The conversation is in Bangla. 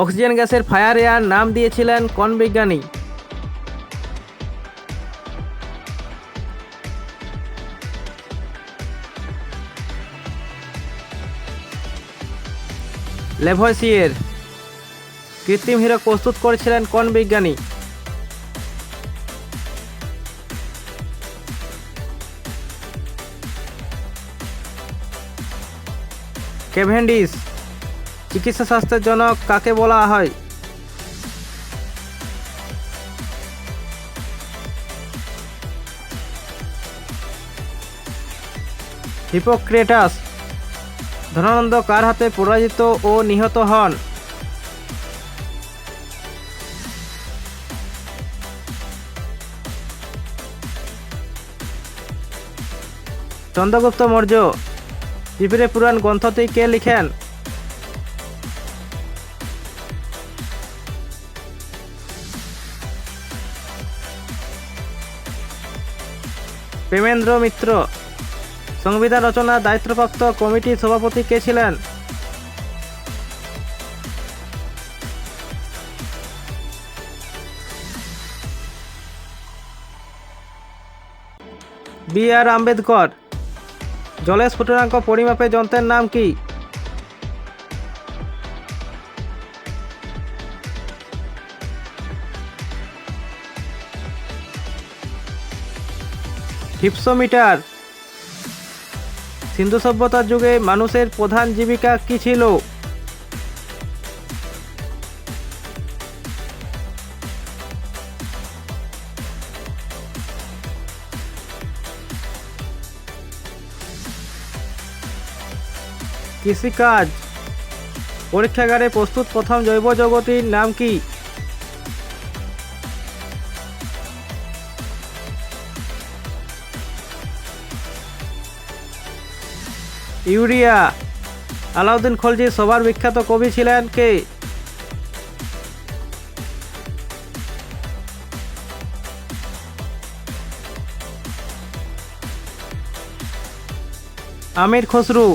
অক্সিজেন গ্যাসের ফায়ার এয়ার নাম দিয়েছিলেন কোন বিজ্ঞানী। লেভয়েসিয়ের কৃত্রিম হীরক প্রস্তুত করেছিলেন কোন বিজ্ঞানী। কেভেন্ডিস চিকিৎসা শাস্ত্রের জনক কাকে বলা হয়? হিপোক্রেটাস, ধনানন্দ কার হাতে পরাজিত ও নিহত হন? চন্দ্রগুপ্ত মৌর্য ত্রিপুরে পুরাণ গ্রন্থটি কে লিখেন? প্রেমেন্দ্র মিত্র। সংবিধান রচনার দায়িত্বপ্রাপ্ত কমিটির সভাপতি কে ছিলেন? B R Ambedkar. জলের স্ফুটনাঙ্ক পরিমাপের যন্ত্রের নাম কি? হিপসোমিটার। সিন্ধু সভ্যতার যুগে মানুষের প্রধান জীবিকা কি ছিল? কৃষিকাজ। পরীক্ষাগারে প্রস্তুত প্রথম জৈব যৌগটির নাম কি? ইউরিয়া। আলাউদ্দিন খলজি সবার বিখ্যাত কবি ছিলেন কে? আমির খসরু।